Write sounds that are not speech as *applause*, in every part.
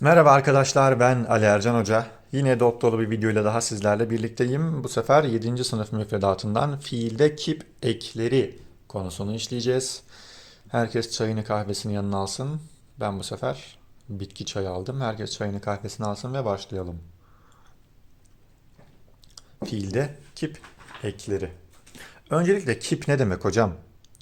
Merhaba arkadaşlar ben Ali Ercan Hoca. Yine dop dolu bir videoyla daha sizlerle birlikteyim. Bu sefer 7. sınıf müfredatından fiilde kip ekleri konusunu işleyeceğiz. Herkes çayını kahvesini yanına alsın. Ben bu sefer bitki çayı aldım. Herkes çayını kahvesini alsın ve başlayalım. Fiilde kip ekleri. Öncelikle kip ne demek hocam?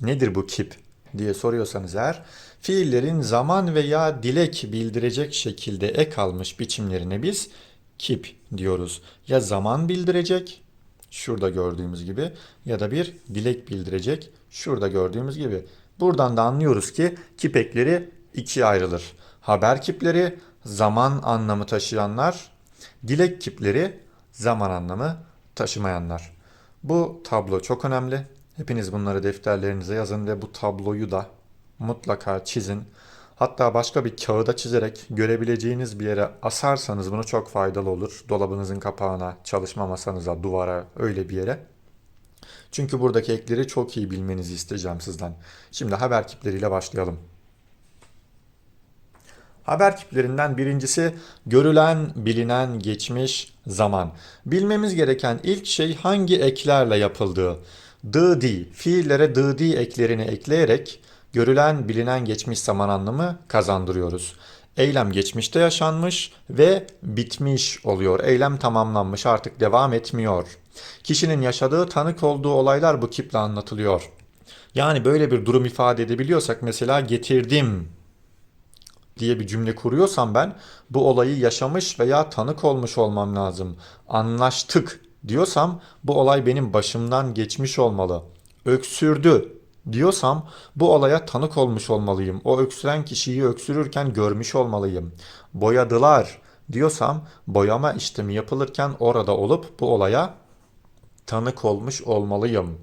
Nedir bu kip diye soruyorsanız eğer fiillerin zaman veya dilek bildirecek şekilde ek almış biçimlerine biz kip diyoruz. Ya zaman bildirecek şurada gördüğümüz gibi ya da bir dilek bildirecek şurada gördüğümüz gibi. Buradan da anlıyoruz ki kip ekleri ikiye ayrılır. Haber kipleri zaman anlamı taşıyanlar, dilek kipleri zaman anlamı taşımayanlar. Bu tablo çok önemli. Hepiniz bunları defterlerinize yazın ve bu tabloyu da mutlaka çizin. Hatta başka bir kağıda çizerek görebileceğiniz bir yere asarsanız bunu çok faydalı olur. Dolabınızın kapağına, çalışma masanıza, duvara, öyle bir yere. Çünkü buradaki ekleri çok iyi bilmenizi isteyeceğim sizden. Şimdi haber kipleriyle başlayalım. Haber kiplerinden birincisi görülen, bilinen, geçmiş, zaman. Bilmemiz gereken ilk şey hangi eklerle yapıldığı. The, di, fiillere the, di eklerini ekleyerek görülen, bilinen, geçmiş zaman anlamı kazandırıyoruz. Eylem geçmişte yaşanmış ve bitmiş oluyor. Eylem tamamlanmış artık devam etmiyor. Kişinin yaşadığı tanık olduğu olaylar bu kiple anlatılıyor. Yani böyle bir durum ifade edebiliyorsak mesela getirdim diye bir cümle kuruyorsam ben bu olayı yaşamış veya tanık olmuş olmam lazım. Anlaştık diyorsam bu olay benim başımdan geçmiş olmalı. Öksürdü diyorsam bu olaya tanık olmuş olmalıyım. O öksüren kişiyi öksürürken görmüş olmalıyım. Boyadılar diyorsam boyama işlemi yapılırken orada olup bu olaya tanık olmuş olmalıyım.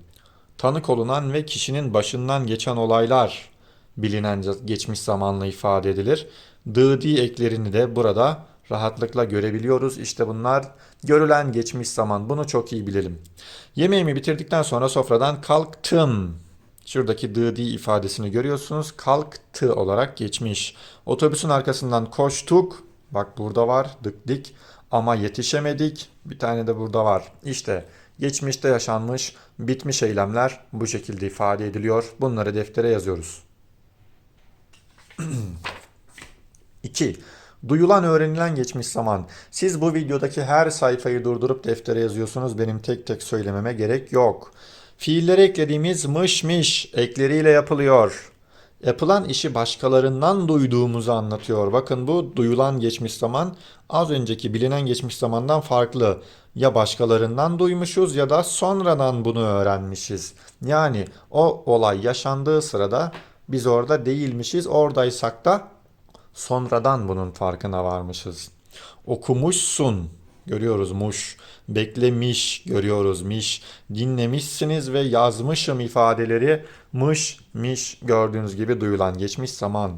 Tanık olunan ve kişinin başından geçen olaylar bilinen geçmiş zamanla ifade edilir. Dı di eklerini de burada rahatlıkla görebiliyoruz. İşte bunlar görülen geçmiş zaman. Bunu çok iyi bilelim. Yemeğimi bitirdikten sonra sofradan kalktım. Şuradaki dı di ifadesini görüyorsunuz. Kalktı olarak geçmiş. Otobüsün arkasından koştuk. Bak burada var dık dik ama yetişemedik. Bir tane de burada var. İşte geçmişte yaşanmış, bitmiş eylemler bu şekilde ifade ediliyor. Bunları deftere yazıyoruz. *clears throat* 2. Duyulan öğrenilen geçmiş zaman. Siz bu videodaki her sayfayı durdurup deftere yazıyorsunuz. Benim tek tek söylememe gerek yok. Fiillere eklediğimiz mış miş ekleriyle yapılıyor. Yapılan işi başkalarından duyduğumuzu anlatıyor. Bakın bu duyulan geçmiş zaman az önceki bilinen geçmiş zamandan farklı. Ya başkalarından duymuşuz ya da sonradan bunu öğrenmişiz. Yani o olay yaşandığı sırada biz orada değilmişiz. Oradaysak da sonradan bunun farkına varmışız. Okumuşsun görüyoruz muş. Beklemiş görüyoruz miş. Dinlemişsiniz ve yazmışım ifadeleri mış miş gördüğünüz gibi duyulan geçmiş zaman.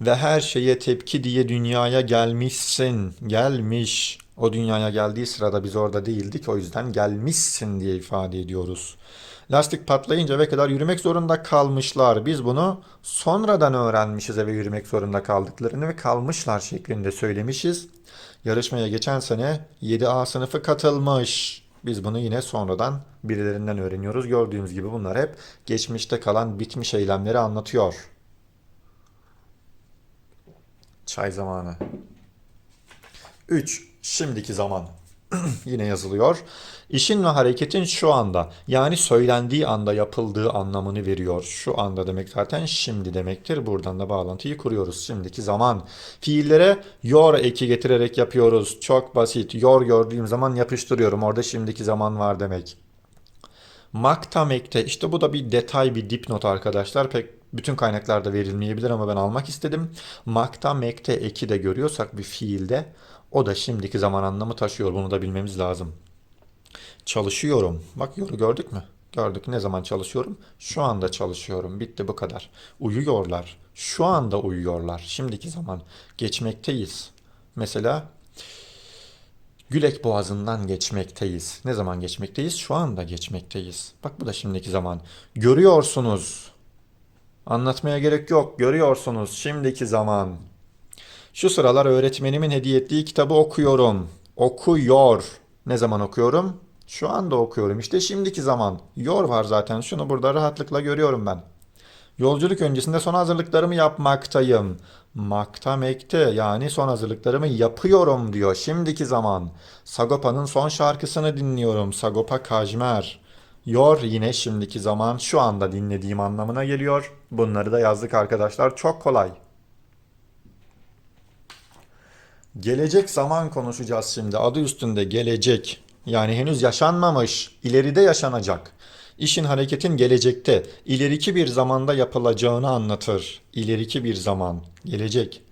Ve her şeye tepki diye dünyaya gelmişsin. Gelmiş. O dünyaya geldiği sırada biz orada değildik. O yüzden gelmişsin diye ifade ediyoruz. Lastik patlayınca eve kadar yürümek zorunda kalmışlar. Biz bunu sonradan öğrenmişiz eve yürümek zorunda kaldıklarını ve kalmışlar şeklinde söylemişiz. Yarışmaya geçen sene 7A sınıfı katılmış. Biz bunu yine sonradan birilerinden öğreniyoruz. Gördüğümüz gibi bunlar hep geçmişte kalan bitmiş eylemleri anlatıyor. Çay zamanı. 3. Şimdiki zaman. *clears throat* Yine yazılıyor. İşin ve hareketin şu anda yani söylendiği anda yapıldığı anlamını veriyor. Şu anda demek zaten şimdi demektir. Buradan da bağlantıyı kuruyoruz. Şimdiki zaman. Fiillere yor eki getirerek yapıyoruz. Çok basit. Yor gördüğüm zaman yapıştırıyorum. Orada şimdiki zaman var demek. Makta mekte işte bu da bir detay bir dipnot arkadaşlar. Pek bütün kaynaklarda verilmeyebilir ama ben almak istedim. Makta mekte eki de görüyorsak bir fiilde o da şimdiki zaman anlamı taşıyor. Bunu da bilmemiz lazım. Çalışıyorum. Bak yoru gördük mü? Gördük. Ne zaman çalışıyorum? Şu anda çalışıyorum. Bitti bu kadar. Uyuyorlar. Şu anda uyuyorlar. Şimdiki zaman. Geçmekteyiz. Mesela Gülek Boğazı'ndan geçmekteyiz. Ne zaman geçmekteyiz? Şu anda geçmekteyiz. Bak bu da şimdiki zaman. Görüyorsunuz. Anlatmaya gerek yok. Görüyorsunuz. Şimdiki zaman. Şu sıralar öğretmenimin hediye ettiği kitabı okuyorum. Okuyor. Ne zaman okuyorum? Şu anda okuyorum. İşte şimdiki zaman. Yor var zaten. Şunu burada rahatlıkla görüyorum ben. Yolculuk öncesinde son hazırlıklarımı yapmaktayım. Makta mekte yani son hazırlıklarımı yapıyorum diyor. Şimdiki zaman. Sagopa'nın son şarkısını dinliyorum. Sagopa Kajmer. Yor yine şimdiki zaman şu anda dinlediğim anlamına geliyor. Bunları da yazdık arkadaşlar. Çok kolay. Gelecek zaman konuşacağız şimdi. Adı üstünde gelecek. Yani henüz yaşanmamış, ileride yaşanacak. İşin hareketin gelecekte, ileriki bir zamanda yapılacağını anlatır. İleriki bir zaman, gelecek.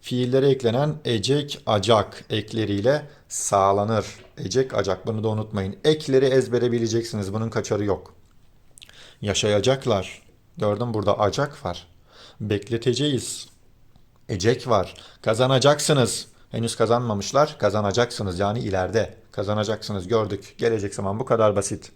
Fiillere eklenen ecek, acak ekleriyle sağlanır. Ecek, acak bunu da unutmayın. Ekleri ezbere bileceksiniz. Bunun kaçarı yok. Yaşayacaklar. Gördüm burada acak var. Bekleteceğiz. Ecek var. Kazanacaksınız. Henüz kazanmamışlar. Kazanacaksınız. Yani ileride kazanacaksınız. Gördük. Gelecek zaman bu kadar basit.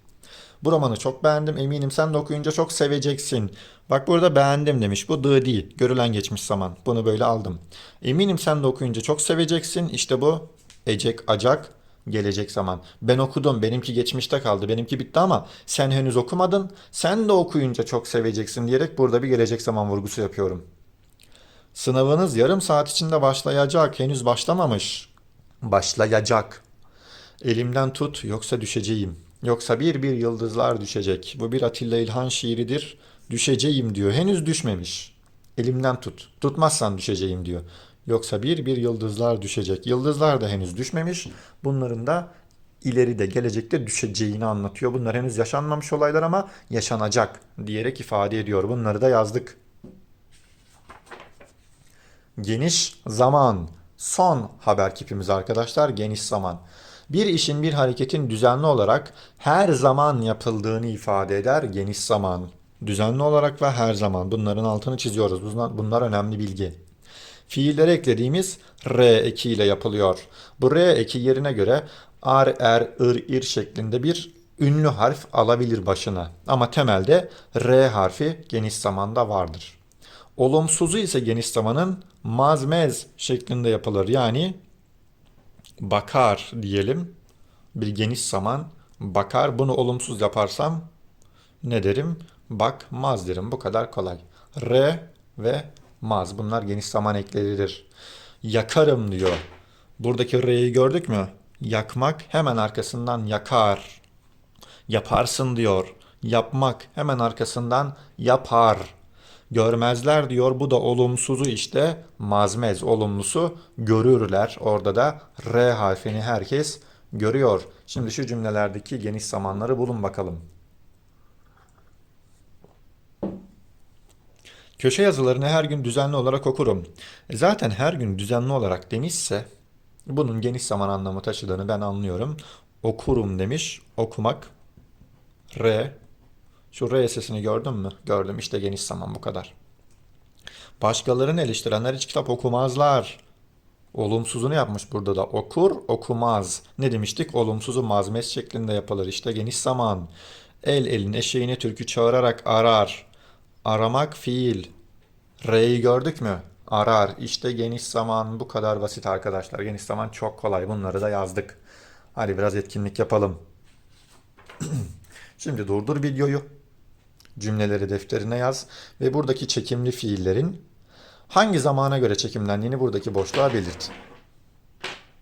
Bu romanı çok beğendim. Eminim sen de okuyunca çok seveceksin. Bak burada beğendim demiş. Bu dı değil. Görülen geçmiş zaman. Bunu böyle aldım. Eminim sen de okuyunca çok seveceksin. İşte bu ecek acak gelecek zaman. Ben okudum. Benimki geçmişte kaldı. Benimki bitti ama sen henüz okumadın. Sen de okuyunca çok seveceksin diyerek burada bir gelecek zaman vurgusu yapıyorum. Sınavınız yarım saat içinde başlayacak. Henüz başlamamış. Başlayacak. Elimden tut yoksa düşeceğim. Yoksa bir bir yıldızlar düşecek. Bu bir Atilla İlhan şiiridir. Düşeceğim diyor. Henüz düşmemiş. Elimden tut. Tutmazsan düşeceğim diyor. Yoksa bir bir yıldızlar düşecek. Yıldızlar da henüz düşmemiş. Bunların da ileride gelecekte düşeceğini anlatıyor. Bunlar henüz yaşanmamış olaylar ama yaşanacak diyerek ifade ediyor. Bunları da yazdık. Geniş zaman. Son haber kipimiz arkadaşlar geniş zaman. Bir işin bir hareketin düzenli olarak her zaman yapıldığını ifade eder geniş zaman. Düzenli olarak ve her zaman bunların altını çiziyoruz. Bunlar, bunlar önemli bilgi. Fiillere eklediğimiz r eki ile yapılıyor. Bu r eki yerine göre ar, er, ır, ir şeklinde bir ünlü harf alabilir başına. Ama temelde r harfi geniş zamanda vardır. Olumsuzu ise geniş zamanın mazmez şeklinde yapılır. Yani bakar diyelim. Bir geniş zaman bakar. Bunu olumsuz yaparsam ne derim? Bakmaz derim. Bu kadar kolay. R ve maz. Bunlar geniş zaman ekleridir. Yakarım diyor. Buradaki R'yi gördük mü? Yakmak hemen arkasından yakar. Yaparsın diyor. Yapmak hemen arkasından yapar. Görmezler diyor. Bu da olumsuzu işte mazmez olumlusu görürler. Orada da R harfini herkes görüyor. Şimdi şu cümlelerdeki geniş zamanları bulun bakalım. Köşe yazılarını her gün düzenli olarak okurum. E zaten her gün düzenli olarak demişse bunun geniş zaman anlamı taşıdığını ben anlıyorum. Okurum demiş. Okumak. R. Şu R sesini gördün mü? Gördüm. İşte geniş zaman bu kadar. Başkalarını eleştirenler hiç kitap okumazlar. Olumsuzunu yapmış burada da. Okur, okumaz. Ne demiştik? Olumsuzu mazmes şeklinde yapılır. İşte geniş zaman. El elin eşeğini türkü çağırarak arar. Aramak fiil. R'yi gördük mü? Arar. İşte geniş zaman bu kadar basit arkadaşlar. Geniş zaman çok kolay. Bunları da yazdık. Hadi biraz etkinlik yapalım. *clears throat* Şimdi durdur videoyu. Cümleleri defterine yaz ve buradaki çekimli fiillerin hangi zamana göre çekimlendiğini buradaki boşluğa belirt.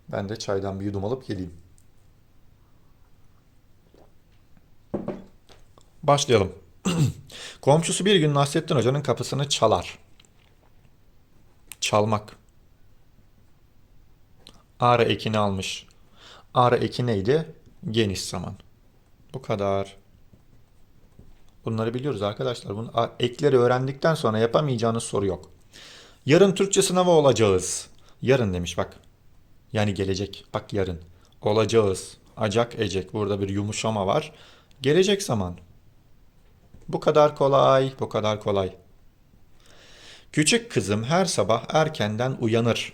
Ben de çaydan bir yudum alıp geleyim. Başlayalım. *clears throat* Komşusu bir gün Nasrettin Hoca'nın kapısını çalar. Çalmak. Ara ekini almış. Ara eki neydi? Geniş zaman. Bu kadar. Bunları biliyoruz arkadaşlar. Bunu ekleri öğrendikten sonra yapamayacağınız soru yok. Yarın Türkçe sınavı olacağız. Yarın demiş bak. Yani gelecek. Bak yarın. Olacağız. Acak ecek. Burada bir yumuşama var. Gelecek zaman. Bu kadar kolay, bu kadar kolay. Küçük kızım her sabah erkenden uyanır.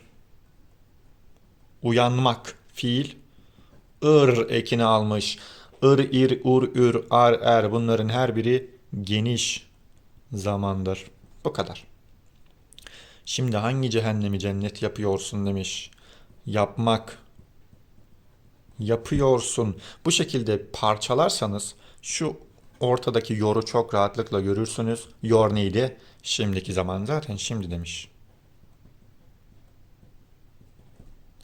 Uyanmak fiil ır ekini almış. Ir, ir, ur, ür, ar, er bunların her biri geniş zamandır. Bu kadar. Şimdi hangi cehennemi cennet yapıyorsun demiş. Yapmak. Yapıyorsun. Bu şekilde parçalarsanız şu ortadaki yoru çok rahatlıkla görürsünüz. Yor neydi? Şimdiki zaman zaten şimdi demiş.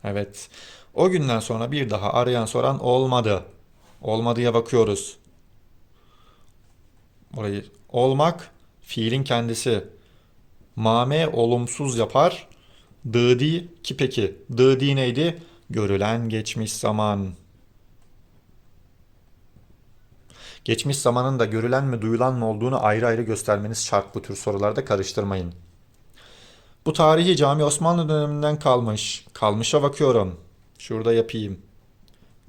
Evet. O günden sonra bir daha arayan soran olmadı. Olmadıya bakıyoruz. Orayı olmak fiilin kendisi. Mame olumsuz yapar. Dıdi ki peki. Dıdi neydi? Görülen geçmiş zaman. Geçmiş zamanın da görülen mi duyulan mı olduğunu ayrı ayrı göstermeniz şart bu tür sorularda karıştırmayın. Bu tarihi cami Osmanlı döneminden kalmış. Kalmışa bakıyorum. Şurada yapayım.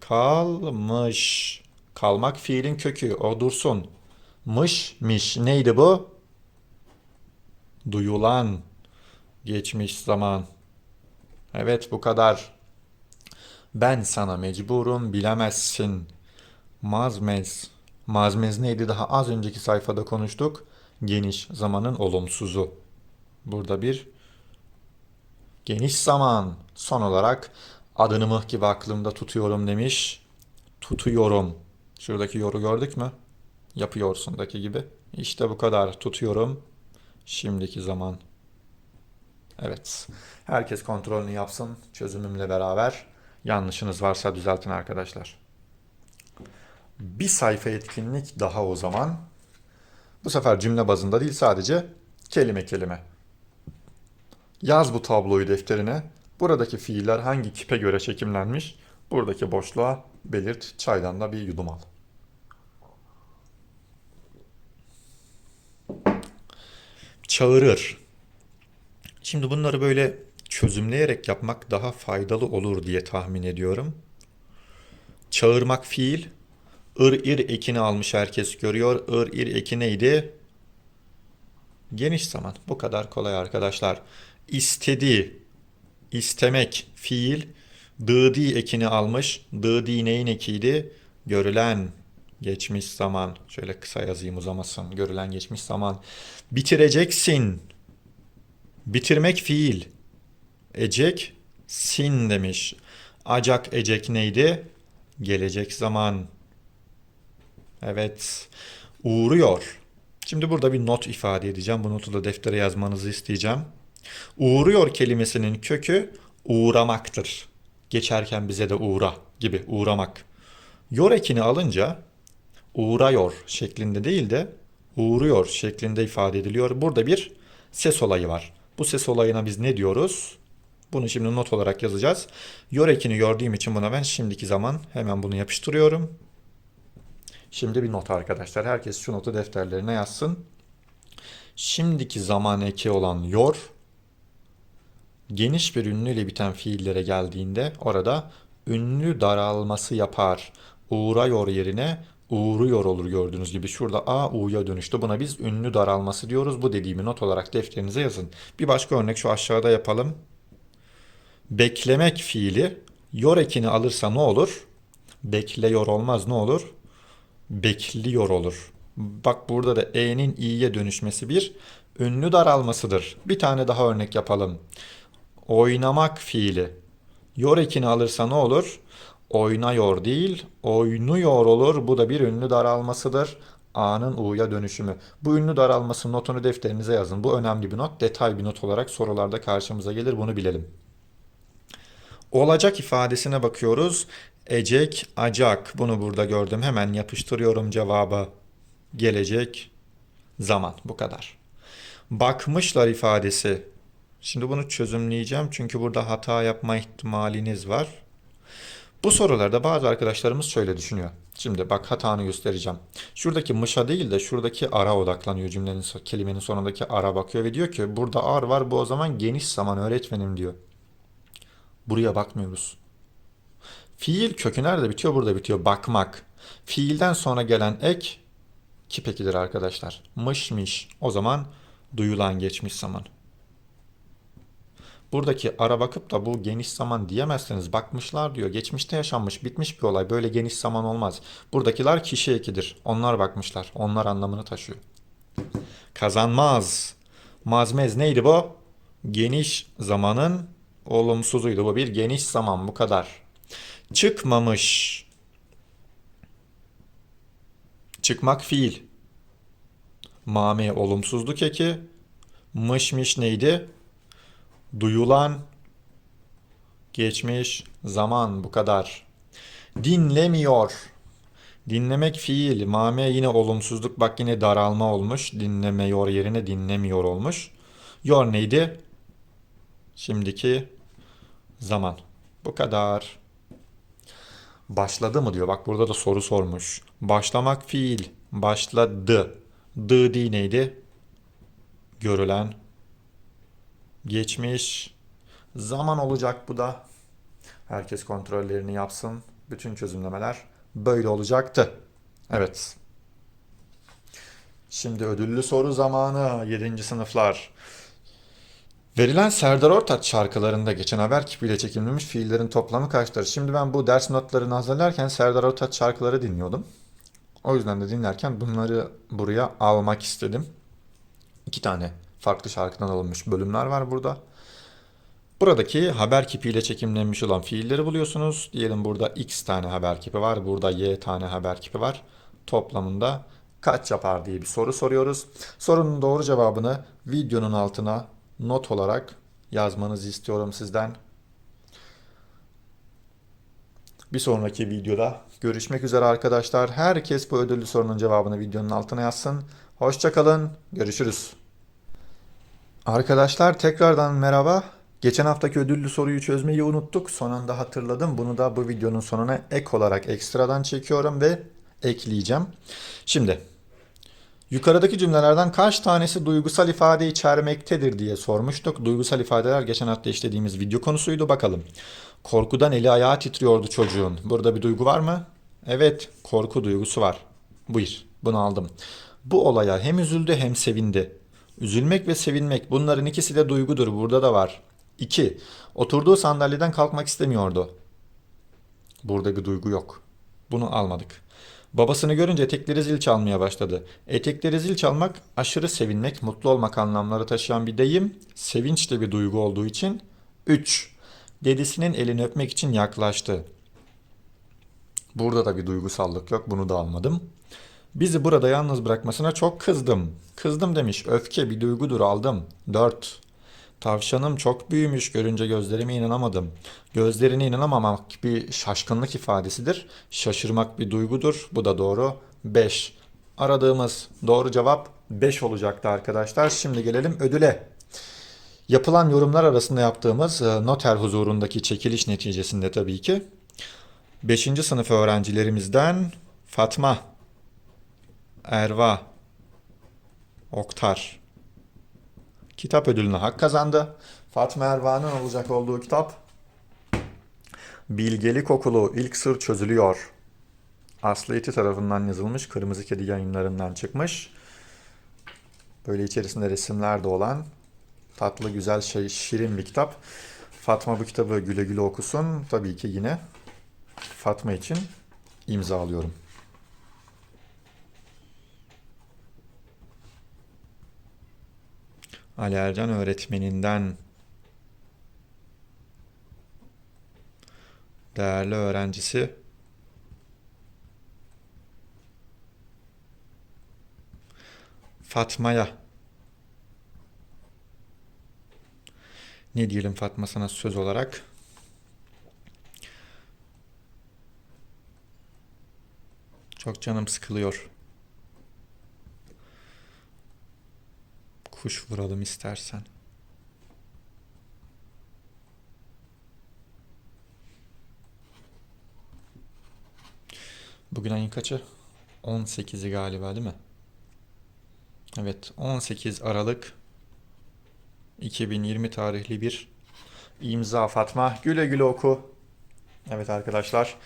Kalmış. Kalmak fiilin kökü. O dursun. Mış miş. Neydi bu? Duyulan. Geçmiş zaman. Evet bu kadar. Ben sana mecburum bilemezsin. Mazmez. Mazmez neydi daha az önceki sayfada konuştuk. Geniş zamanın olumsuzu. Burada bir geniş zaman. Son olarak adını mıh gibi aklımda tutuyorum demiş. Tutuyorum. Şuradaki yoru gördük mü? Yapıyorsundaki gibi. İşte bu kadar tutuyorum. Şimdiki zaman. Evet. Herkes kontrolünü yapsın çözümümle beraber. Yanlışınız varsa düzeltin arkadaşlar. Bir sayfa etkinlik daha o zaman. Bu sefer cümle bazında değil sadece kelime kelime. Yaz bu tabloyu defterine. Buradaki fiiller hangi kipe göre çekimlenmiş? Buradaki boşluğa belirt. Çaydan da bir yudum al. Çağırır. Şimdi bunları böyle çözümleyerek yapmak daha faydalı olur diye tahmin ediyorum. Çağırmak fiil. Ir ir ekini almış herkes görüyor. Ir ir eki neydi? Geniş zaman. Bu kadar kolay arkadaşlar. İstedi. İstemek fiil. Dıdi ekini almış. Dıdi neyin ekiydi? Görülen geçmiş zaman. Şöyle kısa yazayım uzamasın. Görülen geçmiş zaman. Bitireceksin. Bitirmek fiil. Ecek sin demiş. Acak ecek neydi? Gelecek zaman. Evet. Uğruyor. Şimdi burada bir not ifade edeceğim. Bu notu da deftere yazmanızı isteyeceğim. Uğruyor kelimesinin kökü uğramaktır. Geçerken bize de uğra gibi uğramak. Yor ekini alınca uğrıyor şeklinde değil de uğruyor şeklinde ifade ediliyor. Burada bir ses olayı var. Bu ses olayına biz ne diyoruz? Bunu şimdi not olarak yazacağız. Yor ekini gördüğüm için buna ben şimdiki zaman hemen bunu yapıştırıyorum. Şimdi bir not arkadaşlar. Herkes şu notu defterlerine yazsın. Şimdiki zaman eki olan yor geniş bir ünlüyle biten fiillere geldiğinde orada ünlü daralması yapar. Uğrıyor yerine uğruyor olur gördüğünüz gibi. Şurada A U'ya dönüştü. Buna biz ünlü daralması diyoruz. Bu dediğimi not olarak defterinize yazın. Bir başka örnek şu aşağıda yapalım. Beklemek fiili yor ekini alırsa ne olur? Bekleyor olmaz ne olur? Bekliyor olur. Bak burada da E'nin i'ye dönüşmesi bir ünlü daralmasıdır. Bir tane daha örnek yapalım. Oynamak fiili. Yor ekini alırsa ne olur? Oynayor değil, oynuyor olur. Bu da bir ünlü daralmasıdır. A'nın U'ya dönüşümü. Bu ünlü daralması notunu defterinize yazın. Bu önemli bir not. Detay bir not olarak sorularda karşımıza gelir. Bunu bilelim. Olacak ifadesine bakıyoruz. Ecek, acak. Bunu burada gördüm. Hemen yapıştırıyorum cevaba. Gelecek, zaman. Bu kadar. Bakmışlar ifadesi. Şimdi bunu çözümleyeceğim. Çünkü burada hata yapma ihtimaliniz var. Bu sorularda bazı arkadaşlarımız şöyle düşünüyor. Şimdi bak hatanı göstereceğim. Şuradaki mışa değil de şuradaki ara odaklanıyor cümlenin kelimenin sonundaki ara bakıyor ve diyor ki burada ar var bu o zaman geniş zaman öğretmenim diyor. Buraya bakmıyoruz. Fiil kökü nerede bitiyor? Burada bitiyor. Bakmak. Fiilden sonra gelen ek kip ekidir arkadaşlar. Mışmış. O zaman duyulan geçmiş zaman. Buradaki ara bakıp da bu geniş zaman diyemezseniz bakmışlar diyor. Geçmişte yaşanmış, bitmiş bir olay. Böyle geniş zaman olmaz. Buradakiler kişi ekidir. Onlar bakmışlar. Onlar anlamını taşıyor. Kazanmaz. Mazmez neydi bu? Geniş zamanın olumsuzuydu. Bu bir geniş zaman bu kadar. Çıkmamış. Çıkmak fiil. Mame olumsuzluk eki. Mış neydi? Duyulan. Geçmiş zaman bu kadar. Dinlemiyor. Dinlemek fiil. Mame yine olumsuzluk. Bak yine daralma olmuş. Dinlemiyor yerine dinlemiyor olmuş. Yor neydi? Şimdiki zaman. Bu kadar. Başladı mı diyor. Bak burada da soru sormuş. Başlamak fiil. Başladı. Dı di neydi? Görülen. Geçmiş. Zaman olacak bu da. Herkes kontrollerini yapsın. Bütün çözümlemeler böyle olacaktı. Evet. Şimdi ödüllü soru zamanı 7. sınıflar. Verilen Serdar Ortaç şarkılarında geçen haber kipiyle çekilmiş fiillerin toplamı kaçtır? Şimdi ben bu ders notlarını hazırlarken Serdar Ortaç şarkıları dinliyordum. O yüzden de dinlerken bunları buraya almak istedim. İki tane farklı şarkıdan alınmış bölümler var burada. Buradaki haber kipiyle çekimlenmiş olan fiilleri buluyorsunuz. Diyelim burada x tane haber kipi var. Burada y tane haber kipi var. Toplamında kaç yapar diye bir soru soruyoruz. Sorunun doğru cevabını videonun altına not olarak yazmanızı istiyorum sizden. Bir sonraki videoda görüşmek üzere arkadaşlar. Herkes bu ödüllü sorunun cevabını videonun altına yazsın. Hoşçakalın. Görüşürüz. Arkadaşlar tekrardan merhaba. Geçen haftaki ödüllü soruyu çözmeyi unuttuk. Son anda hatırladım. Bunu da bu videonun sonuna ek olarak ekstradan çekiyorum ve ekleyeceğim. Şimdi yukarıdaki cümlelerden kaç tanesi duygusal ifade içermektedir diye sormuştuk. Duygusal ifadeler geçen hafta işlediğimiz video konusuydu. Bakalım. Korkudan eli ayağı titriyordu çocuğun. Burada bir duygu var mı? Evet, korku duygusu var. Buyur, bunu aldım. Bu olaya hem üzüldü hem sevindi. Üzülmek ve sevinmek bunların ikisi de duygudur. Burada da var. 2. Oturduğu sandalyeden kalkmak istemiyordu. Burada bir duygu yok. Bunu almadık. Babasını görünce etekleri zil çalmaya başladı. Etekleri zil çalmak aşırı sevinmek, mutlu olmak anlamları taşıyan bir deyim. Sevinç de bir duygu olduğu için. 3. Dedesinin elini öpmek için yaklaştı. Burada da bir duygusallık yok. Bunu da almadım. Bizi burada yalnız bırakmasına çok kızdım. Kızdım demiş. Öfke bir duygudur aldım. 4. Tavşanım çok büyümüş görünce gözlerime inanamadım. Gözlerine inanamamak bir şaşkınlık ifadesidir. Şaşırmak bir duygudur. Bu da doğru. 5. Aradığımız doğru cevap 5 olacaktı arkadaşlar. Şimdi gelelim ödüle. Yapılan yorumlar arasında yaptığımız e, noter huzurundaki çekiliş neticesinde tabii ki 5. sınıf öğrencilerimizden Fatma, Erva, Oktar kitap ödülüne hak kazandı. Fatma Erva'nın olacak olduğu kitap Bilgelik Okulu İlk Sır Çözülüyor. Aslı Eti tarafından yazılmış. Kırmızı Kedi yayınlarından çıkmış. Böyle içerisinde resimler de olan tatlı güzel şey şirin bir kitap. Fatma bu kitabı güle güle okusun. Tabii ki yine Fatma için imzalıyorum. Ali Ercan öğretmeninden değerli öğrencisi Fatma'ya ne diyelim Fatma sana söz olarak çok canım sıkılıyor. Kuş vuralım istersen. Bugün ayın kaçı? 18'i galiba değil mi? Evet, 18 Aralık 2020 tarihli bir imza Fatma. Güle güle oku. Evet arkadaşlar,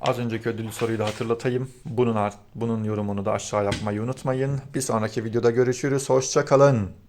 az önceki ödüllü soruyu da hatırlatayım. Bunun bunun yorumunu da aşağı yapmayı unutmayın. Bir sonraki videoda görüşürüz. Hoşça kalın.